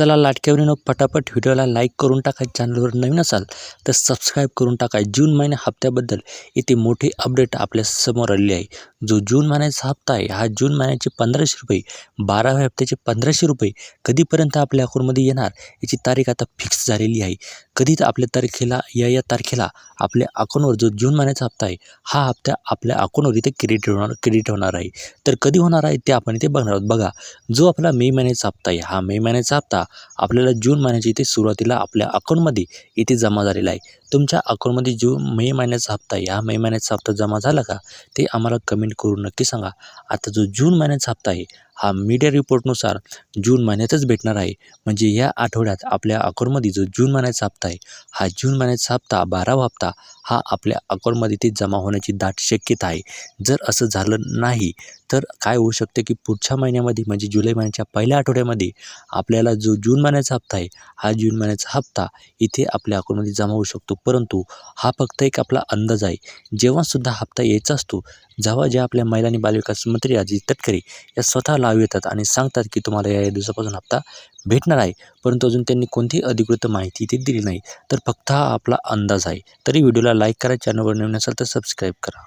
चला लाटक्यावरीनं पटापट व्हिडिओला लाईक करून टाका चॅनलवर नवीन असाल तर सबस्क्राईब करून टाका. जून महिन्या हप्त्याबद्दल इथे मोठी अपडेट आपल्यासमोर आलेली आहे. जो जून महिन्याचा हप्ता आहे हा जून महिन्याचे पंधराशे रुपये बाराव्या हप्त्याचे पंधराशे रुपये कधीपर्यंत आपल्या अकाउंटमध्ये येणार याची तारीख आता फिक्स झालेली आहे. कधी तर आपल्या तारखेला या या तारखेला आपल्या अकाउंटवर जो जून महिन्याचा हप्ता आहे हा हप्ता आपल्या अकाउंटवर इथे क्रेडिट होणार क्रेडिट होणार आहे. तर कधी होणार आहे ते आपण इथे बघणार आहोत. बघा जो आपला मे महिन्याचा हप्ता आहे हा मे महिन्याचा हप्ता आपल्याला जून महिन्याच्या इथे सुरुवातीला आपल्या अकाउंटमध्ये इथे जमा झालेला आहे. तुमच्या अकाउंटमध्ये जून मे महिन्याचा हप्ता आहे मे महिन्याचा हप्ता जमा झाला का? ते आम्हाला कमेंट करून नक्की सांगा. आता जो जून महिन्याचा हप्ता आहे हा मीडिया रिपोर्टनुसार जून महिन्यातच भेटणार आहे. म्हणजे या आठवड्यात आपल्या अकाउंटमध्ये जो जून महिन्याचा हप्ता आहे हा जून महिन्याचा हप्ता बारावा हप्ता हा आपल्या अकाउंटमध्ये ते जमा होण्याची दाट शक्यता आहे. जर असं झालं नाही तर काय होऊ शकते की पुढच्या महिन्यामध्ये म्हणजे जुलै महिन्याच्या पहिल्या आठवड्यामध्ये आपल्याला जो जून महिन्याचा हप्ता आहे हा जून महिन्याचा हप्ता इथे आपल्या अकाउंटमध्ये जमा होऊ शकतो. परंतु हा फक्त एक आपला अंदाज आहे. जेव्हासुद्धा हप्ता यायचा असतो जेव्हा ज्या आपल्या महिला आणि बालविकास मंत्री अजित तटकरे या स्वतःला नाव येतात आणि सांगतात की तुम्हाला या या दिवसापासून हप्ता भेटणार आहे. परंतु अजून त्यांनी कोणतीही अधिकृत माहिती इथे दिली नाही. तर फक्त हा आपला अंदाज आहे. तरी व्हिडिओला लाईक करा चॅनलवर नवीन असाल तर सबस्क्राईब करा.